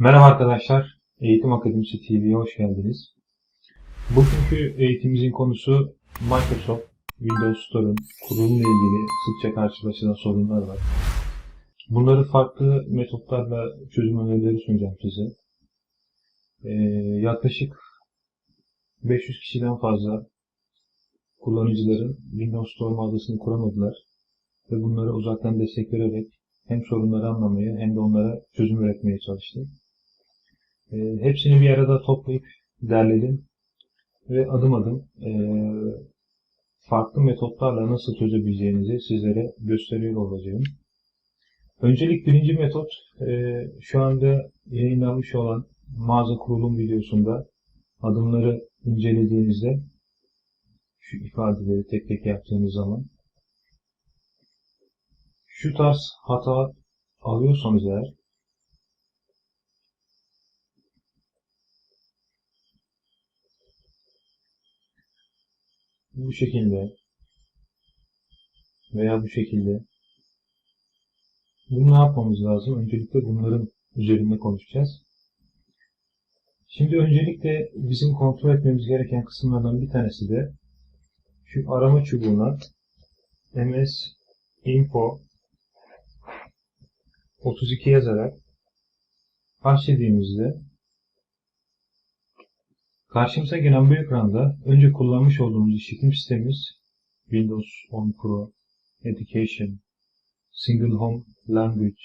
Merhaba arkadaşlar, Eğitim Akademisi TV'ye hoş geldiniz. Bugünkü eğitimimizin konusu Microsoft Windows Store'un kurulumuyla ilgili sıkça karşılaşılan sorunlar var. Bunları farklı metotlarla çözüm önerileri sunacağım size. Ee, yaklaşık 500 kişiden fazla kullanıcıların Windows Store mağazasını kuramadılar ve bunlara uzaktan destek vererek hem sorunları anlamaya hem de onlara çözüm üretmeye çalıştım. E, hepsini bir arada toplayıp derledim ve adım adım e, farklı metotlarla nasıl çözebileceğinizi sizlere gösteriyor olacağım. Öncelik birinci metot e, şu anda yayınlanmış olan mağaza kurulum videosunda adımları incelediğinizde şu ifadeleri tek tek yaptığınız zaman şu tarz hata alıyorsanız eğer bu şekilde veya bu şekilde bunu ne yapmamız lazım? Öncelikle bunların üzerinde konuşacağız. Şimdi öncelikle bizim kontrol etmemiz gereken kısımlardan bir tanesi de şu arama çubuğuna ms info 32 yazarak aç dediğimizde karşımıza gelen bu ekranda önce kullanmış olduğumuz işletim sistemimiz Windows 10 Pro, Education, Single Home Language,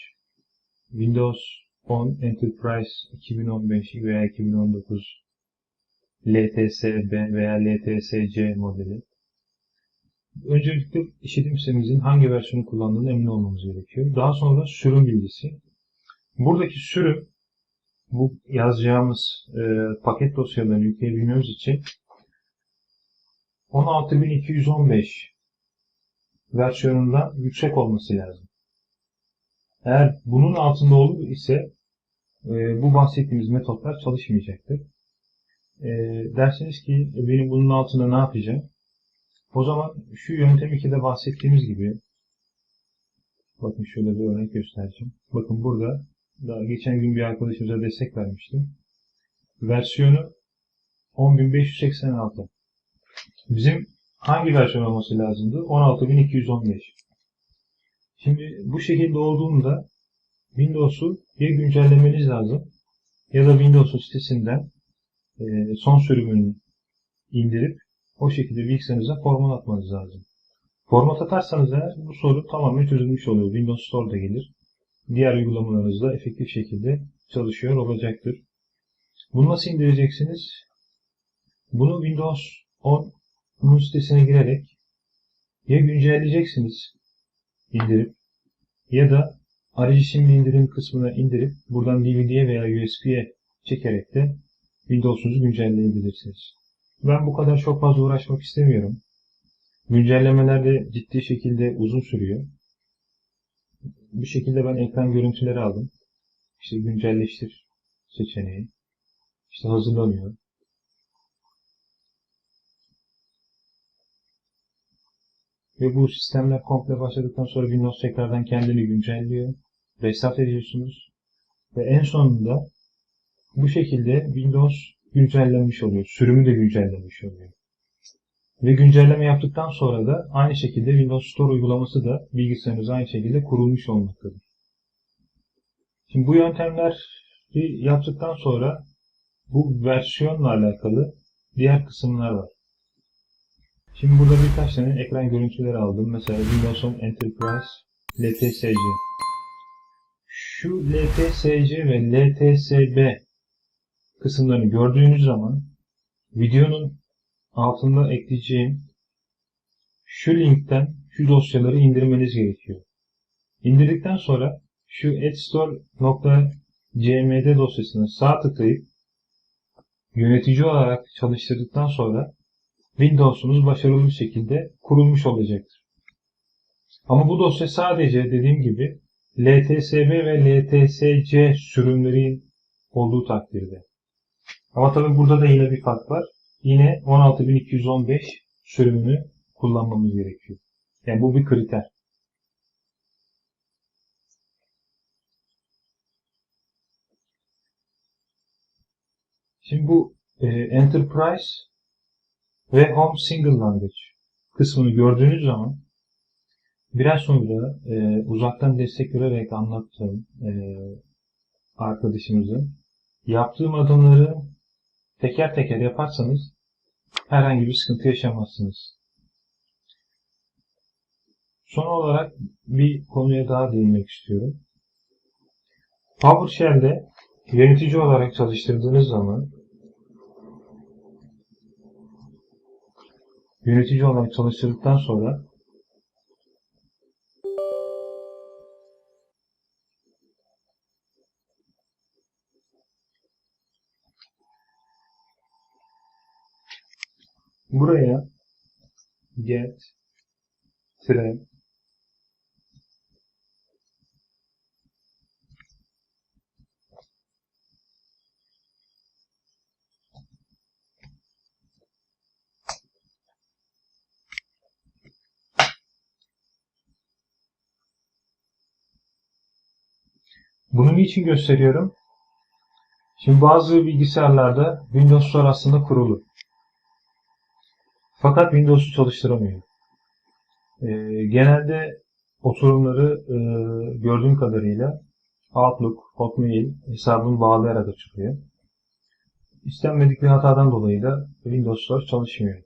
Windows 10 Enterprise 2015 veya 2019, LTSB veya LTSC modeli. Öncelikle işletim sistemimizin hangi versiyonu kullandığını emin olmamız gerekiyor. Daha sonra sürüm bilgisi. Buradaki sürüm bu yazacağımız e, paket dosyalarını yükleyebilmemiz için 16215 versiyonundan yüksek olması lazım. Eğer bunun altında olur ise e, bu bahsettiğimiz metotlar çalışmayacaktır. E, derseniz ki e, benim bunun altında ne yapacağım? O zaman şu yöntem 2'de bahsettiğimiz gibi bakın şöyle bir örnek göstereceğim. Bakın burada daha geçen gün bir arkadaşımıza destek vermiştim. Versiyonu 10586. Bizim hangi versiyon olması lazımdı? 16215. Şimdi bu şekilde olduğunda Windows'u ya güncellemeniz lazım ya da Windows'un sitesinden e, son sürümünü indirip o şekilde bilgisayarınıza format atmanız lazım. Format atarsanız eğer bu sorun tamamen çözülmüş oluyor. Windows Store'da gelir. Diğer uygulamalarınız da efektif şekilde çalışıyor olacaktır. Bunu nasıl indireceksiniz? Bunu Windows 10'un sitesine girerek ya güncelleyeceksiniz indirip ya da arayüzü şimdi indirim kısmına indirip buradan DVD'ye veya USB'ye çekerek de Windows'unuzu güncelleyebilirsiniz. Ben bu kadar çok fazla uğraşmak istemiyorum. Güncellemeler de ciddi şekilde uzun sürüyor. Bu şekilde ben ekran görüntüleri aldım. İşte güncelleştir seçeneği. İşte hazırlanıyor. Ve bu sistemler komple başladıktan sonra Windows tekrardan kendini güncelliyor. Restart ediyorsunuz. Ve en sonunda bu şekilde Windows güncellenmiş oluyor. Sürümü de güncellenmiş oluyor. Ve güncelleme yaptıktan sonra da aynı şekilde Windows Store uygulaması da bilgisayarınız aynı şekilde kurulmuş olmaktadır. Şimdi bu yöntemleri yaptıktan sonra bu versiyonla alakalı diğer kısımlar var. Şimdi burada birkaç tane ekran görüntüleri aldım. Mesela Windows 10 Enterprise LTSC. Şu LTSC ve LTSB kısımlarını gördüğünüz zaman videonun altında ekleyeceğim şu linkten şu dosyaları indirmeniz gerekiyor. İndirdikten sonra şu adstore.cmd dosyasına sağ tıklayıp yönetici olarak çalıştırdıktan sonra Windows'unuz başarılı bir şekilde kurulmuş olacaktır. Ama bu dosya sadece dediğim gibi LTSB ve LTSC sürümlerin olduğu takdirde. Ama tabi burada da yine bir fark var. Yine 16215 sürümünü kullanmamız gerekiyor. Yani bu bir kriter. Şimdi bu e, Enterprise ve Home Single Language kısmını gördüğünüz zaman biraz sonra e, uzaktan destek vererek anlattığım e, arkadaşımızın yaptığım adımları teker teker yaparsanız herhangi bir sıkıntı yaşamazsınız. Son olarak bir konuya daha değinmek istiyorum. PowerShell'de yönetici olarak çalıştırdığınız zaman yönetici olarak çalıştırdıktan sonra buraya get tire Bunu niçin gösteriyorum? Şimdi bazı bilgisayarlarda Windows Store aslında kurulu. Fakat Windows'u çalıştıramıyor. Ee, genelde oturumları e, gördüğüm kadarıyla Outlook, Hotmail hesabını bağlayarak açılıyor. İstenmedik bir hatadan dolayı da Windows Store çalışmıyor.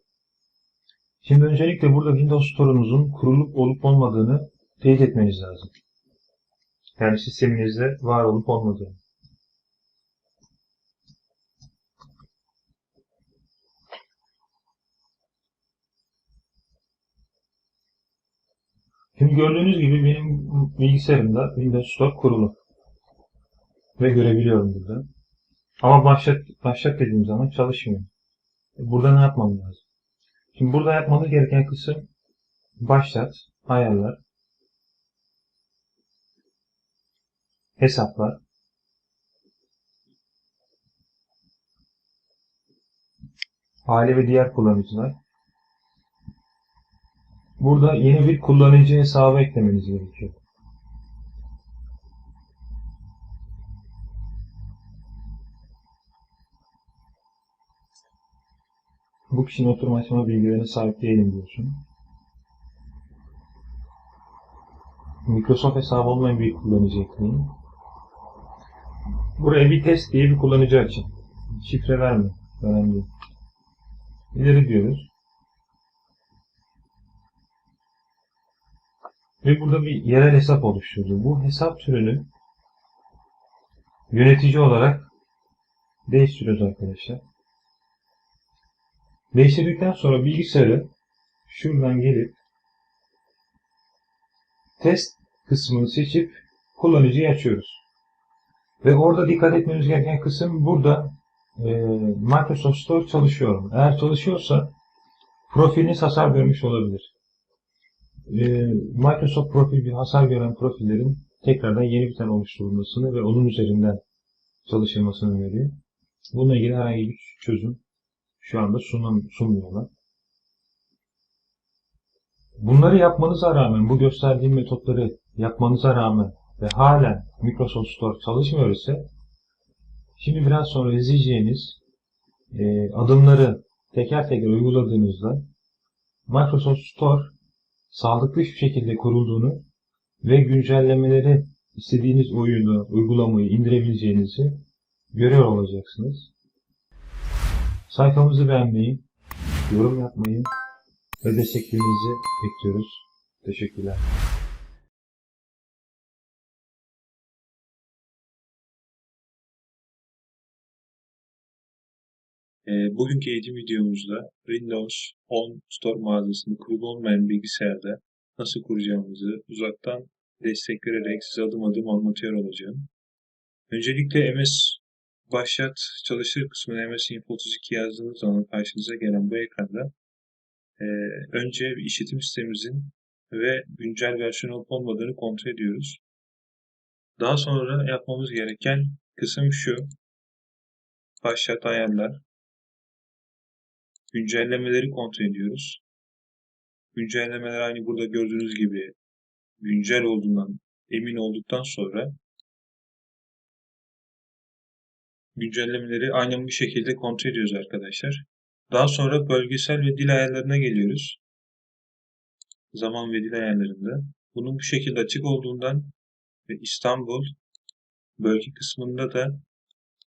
Şimdi öncelikle burada Windows Store'unuzun kurulup olup olmadığını teyit etmeniz lazım. Yani sisteminizde var olup olmadığını. Şimdi gördüğünüz gibi benim bilgisayarımda Windows Store kurulu. Ve görebiliyorum burada. Ama başlat, başlat dediğim zaman çalışmıyor. Burada ne yapmam lazım? Şimdi burada yapmamız gereken kısım başlat, ayarlar, hesaplar, aile ve diğer kullanıcılar. Burada yeni bir kullanıcı hesabı eklemeniz gerekiyor. Bu kişinin oturum açma bilgilerine sahip değilim diyorsun. Microsoft hesabı olmayan bir kullanıcı ekleyin. Buraya bir test diye bir kullanıcı açın. Şifre verme. Önemli. İleri diyoruz. Ve burada bir yerel hesap oluşturdu. Bu hesap türünü yönetici olarak değiştiriyoruz arkadaşlar. Değiştirdikten sonra bilgisayarı şuradan gelip test kısmını seçip kullanıcıyı açıyoruz. Ve orada dikkat etmemiz gereken kısım burada e, Microsoft Store çalışıyor? Eğer çalışıyorsa profiliniz hasar görmüş olabilir. E, Microsoft profil bir hasar gören profillerin tekrardan yeni bir tane oluşturulmasını ve onun üzerinden çalışılmasını öneriyor. Bununla ilgili herhangi bir çözüm şu anda sunum, sunmuyorlar. Bunları yapmanıza rağmen, bu gösterdiğim metotları yapmanıza rağmen ve halen Microsoft Store çalışmıyor ise şimdi biraz sonra izleyeceğiniz e, adımları teker teker uyguladığınızda Microsoft Store sağlıklı bir şekilde kurulduğunu ve güncellemeleri istediğiniz oyunu, uygulamayı indirebileceğinizi görüyor olacaksınız. Sayfamızı beğenmeyi, yorum yapmayı ve desteklerinizi bekliyoruz. Teşekkürler. E, bugünkü eğitim videomuzda Windows 10 Store mağazasını kurulu olmayan bilgisayarda nasıl kuracağımızı uzaktan destek vererek size adım adım anlatıyor olacağım. Öncelikle MS Başlat Çalışır kısmına MS Info 32 yazdığınız zaman karşınıza gelen bu ekranda e, önce işletim sistemimizin ve güncel versiyon olup olmadığını kontrol ediyoruz. Daha sonra yapmamız gereken kısım şu. Başlat ayarlar. Güncellemeleri kontrol ediyoruz. Güncellemeler aynı burada gördüğünüz gibi güncel olduğundan emin olduktan sonra güncellemeleri aynen bu şekilde kontrol ediyoruz arkadaşlar. Daha sonra bölgesel ve dil ayarlarına geliyoruz. Zaman ve dil ayarlarında. Bunun bu şekilde açık olduğundan ve İstanbul bölge kısmında da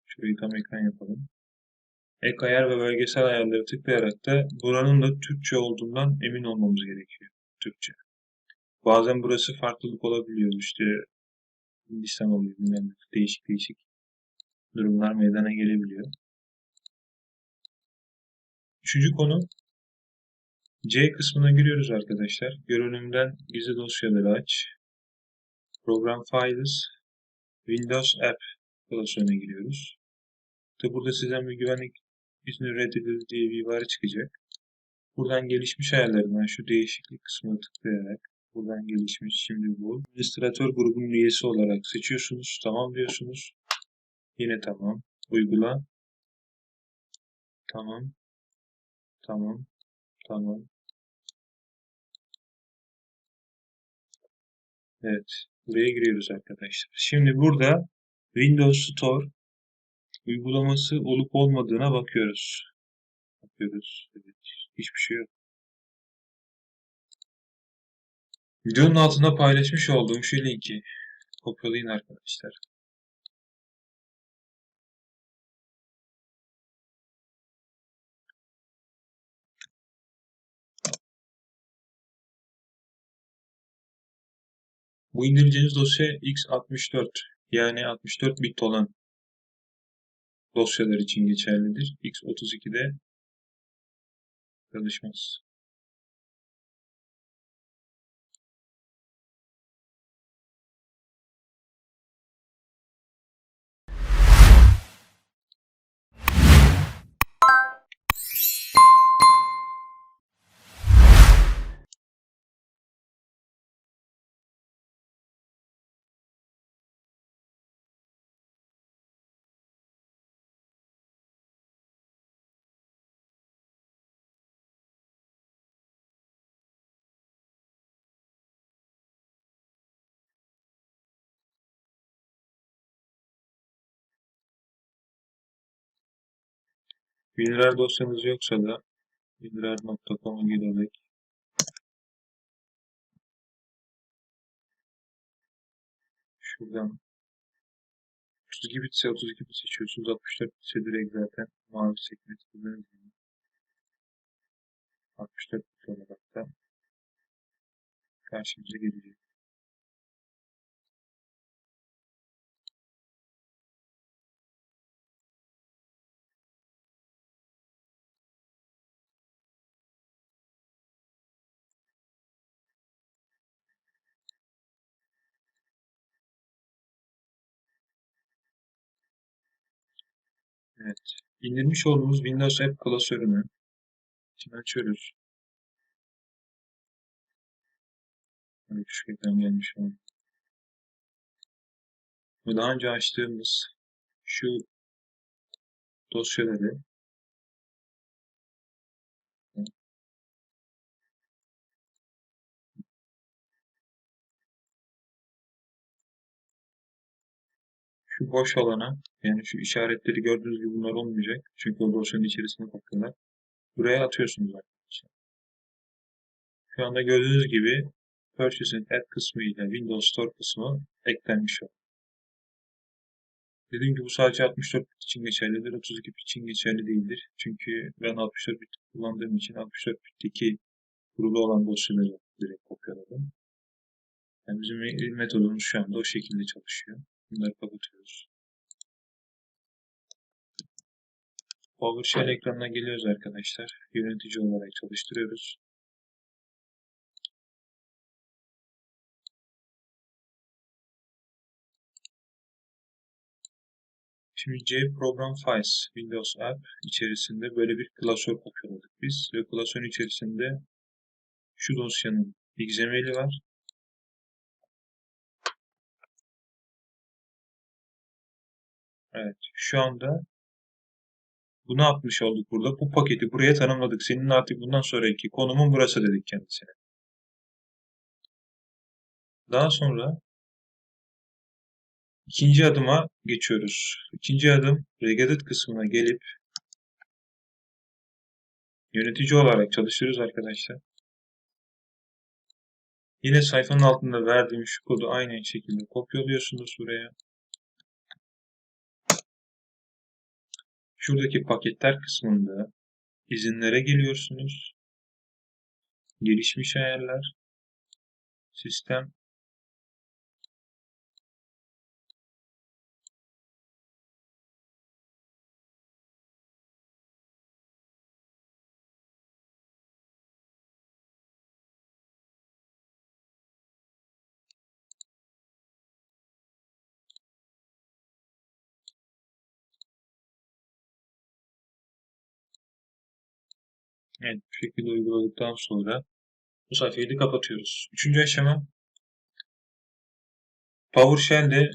şurayı tam ekran yapalım. Ek ayar ve bölgesel ayarları tıklayarak da buranın da Türkçe olduğundan emin olmamız gerekiyor. Türkçe. Bazen burası farklılık olabiliyor. İşte Hindistan oluyor. bilmem. Değişik değişik durumlar meydana gelebiliyor. Üçüncü konu C kısmına giriyoruz arkadaşlar. Görünümden gizli dosyaları aç. Program Files Windows App klasörüne giriyoruz. Tabi burada sizden bir güvenlik izni reddedildi diye bir ibare çıkacak. Buradan gelişmiş ayarlarından şu değişiklik kısmına tıklayarak buradan gelişmiş şimdi bu. Administratör grubunun üyesi olarak seçiyorsunuz. Tamam diyorsunuz. Yine tamam. Uygula. Tamam. Tamam. Tamam. Evet. Buraya giriyoruz arkadaşlar. Şimdi burada Windows Store uygulaması olup olmadığına bakıyoruz. Bakıyoruz. Evet. Hiçbir şey yok. Videonun altında paylaşmış olduğum şu linki kopyalayın arkadaşlar. Bu indireceğiniz dosya x64 yani 64 bit olan dosyalar için geçerlidir. x32'de çalışmaz. WinRAR dosyanız yoksa da winrar.com'a girerek şuradan 32 bitse 32 bit seçiyorsunuz. 64 bitse direkt zaten mavi sekme tıkladığınız gibi 64 bit olarak da karşımıza gelecek. Evet. İndirmiş olduğumuz Windows App klasörünü şimdi açıyoruz. Böyle şu ekran gelmiş olan. Ve daha önce açtığımız şu dosyaları şu boş alana yani şu işaretleri gördüğünüz gibi bunlar olmayacak. Çünkü o dosyanın içerisine bakıyorlar. Buraya atıyorsunuz arkadaşlar. Şu anda gördüğünüz gibi Purchasing Add kısmı ile Windows Store kısmı eklenmiş oldu. Dediğim gibi bu sadece 64 bit için geçerlidir. 32 bit için geçerli değildir. Çünkü ben 64 bit kullandığım için 64 bitteki kurulu olan dosyaları direkt kopyaladım. Yani bizim metodumuz şu anda o şekilde çalışıyor. Bunları kapatıyoruz. PowerShell ekranına geliyoruz arkadaşlar. Yönetici olarak çalıştırıyoruz. Şimdi C Program Files Windows App içerisinde böyle bir klasör kopyaladık biz. Ve klasörün içerisinde şu dosyanın XML'i var. Evet. Şu anda bunu yapmış olduk burada. Bu paketi buraya tanımladık. Senin artık bundan sonraki konumun burası dedik kendisine. Daha sonra İkinci adıma geçiyoruz. İkinci adım Regedit kısmına gelip yönetici olarak çalışıyoruz arkadaşlar. Yine sayfanın altında verdiğim şu kodu aynı şekilde kopyalıyorsunuz buraya. Şuradaki paketler kısmında izinlere geliyorsunuz. Gelişmiş ayarlar, sistem, Evet, bu şekilde uyguladıktan sonra bu sayfayı da kapatıyoruz. Üçüncü aşama PowerShell'de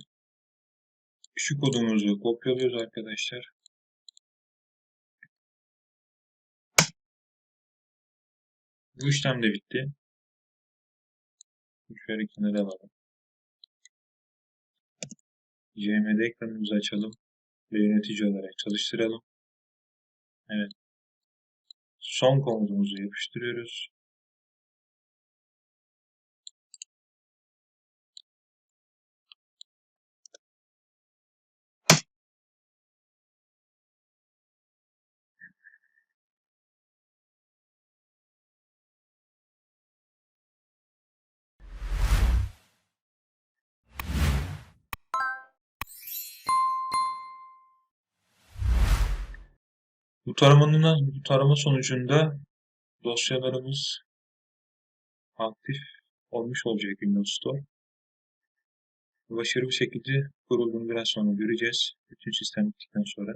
şu kodumuzu kopyalıyoruz arkadaşlar. Bu işlem de bitti. Şöyle kenara alalım. CMD ekranımızı açalım ve yönetici olarak çalıştıralım. Evet. Son komutumuzu yapıştırıyoruz. Taramanın tarama sonucunda dosyalarımız aktif olmuş olacak Windows Store. Başarılı bir şekilde kurulduğunu biraz sonra göreceğiz. Bütün sistem bittikten sonra.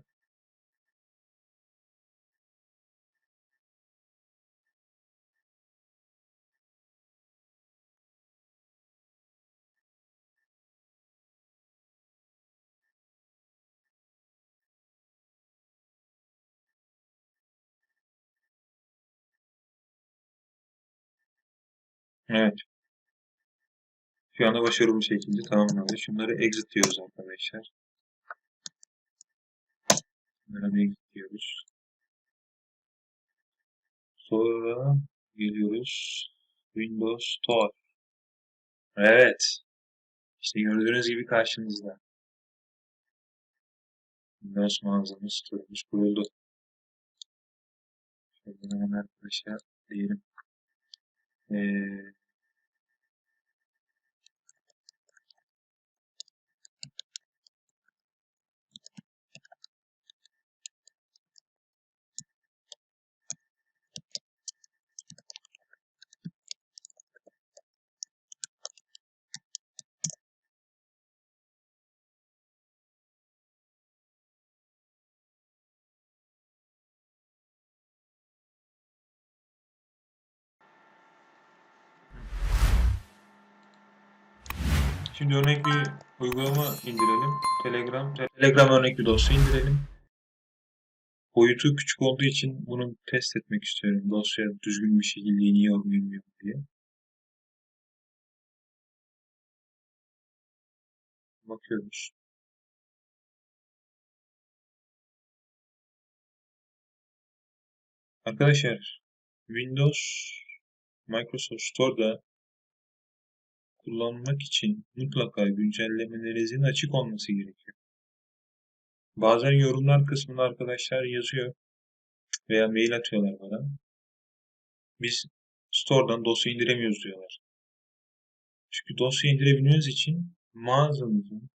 Evet. Şu anda başarılı bir şekilde tamamlandı. Şunları exit diyoruz arkadaşlar. Bunlara da exit diyoruz. Sonra geliyoruz. Windows Store. Evet. İşte gördüğünüz gibi karşınızda. Windows mağazamız, store'umuz kuruldu. Şöyle hemen arkadaşlar diyelim. Ee, Şimdi örnek bir uygulama indirelim. Telegram. Telegram örnek bir dosya indirelim. Boyutu küçük olduğu için bunu test etmek istiyorum. Dosya düzgün bir şekilde iniyor mu diye. Bakıyoruz. Arkadaşlar Windows Microsoft Store'da kullanmak için mutlaka güncellemelerinizin açık olması gerekiyor. Bazen yorumlar kısmında arkadaşlar yazıyor veya mail atıyorlar bana. Biz store'dan dosya indiremiyoruz diyorlar. Çünkü dosya indirebilmeniz için mağazanızın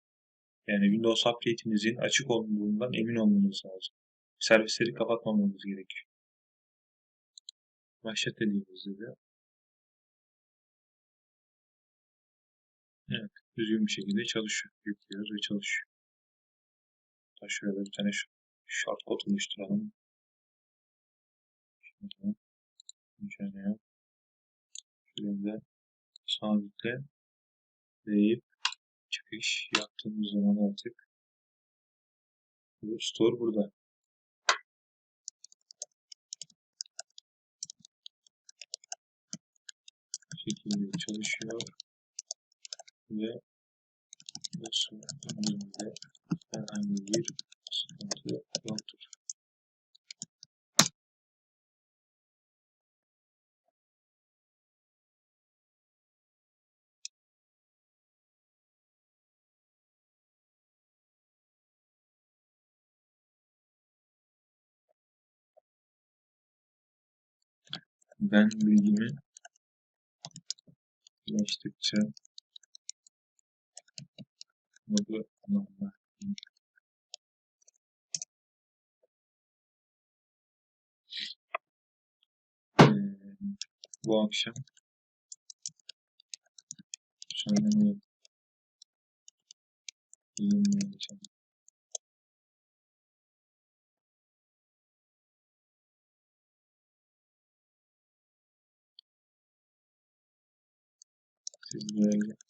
yani Windows Update'inizin açık olduğundan emin olmanız lazım. Servisleri kapatmamanız gerekiyor. Başlat dediğimizde de Evet, düzgün bir şekilde çalışıyor. Yüklüyoruz ve çalışıyor. Hatta şöyle bir tane short code oluşturalım. Şöyle, şöyle, şöyle sabitle deyip çıkış yaptığımız zaman artık bu store burada. Bu şekilde çalışıyor ve Nasıl indirimde herhangi bir sıkıntı yoktur. Ben bilgimi ulaştıkça modu normal. Ee, bu akşam düzenleme yayınlayacağım. Siz böyle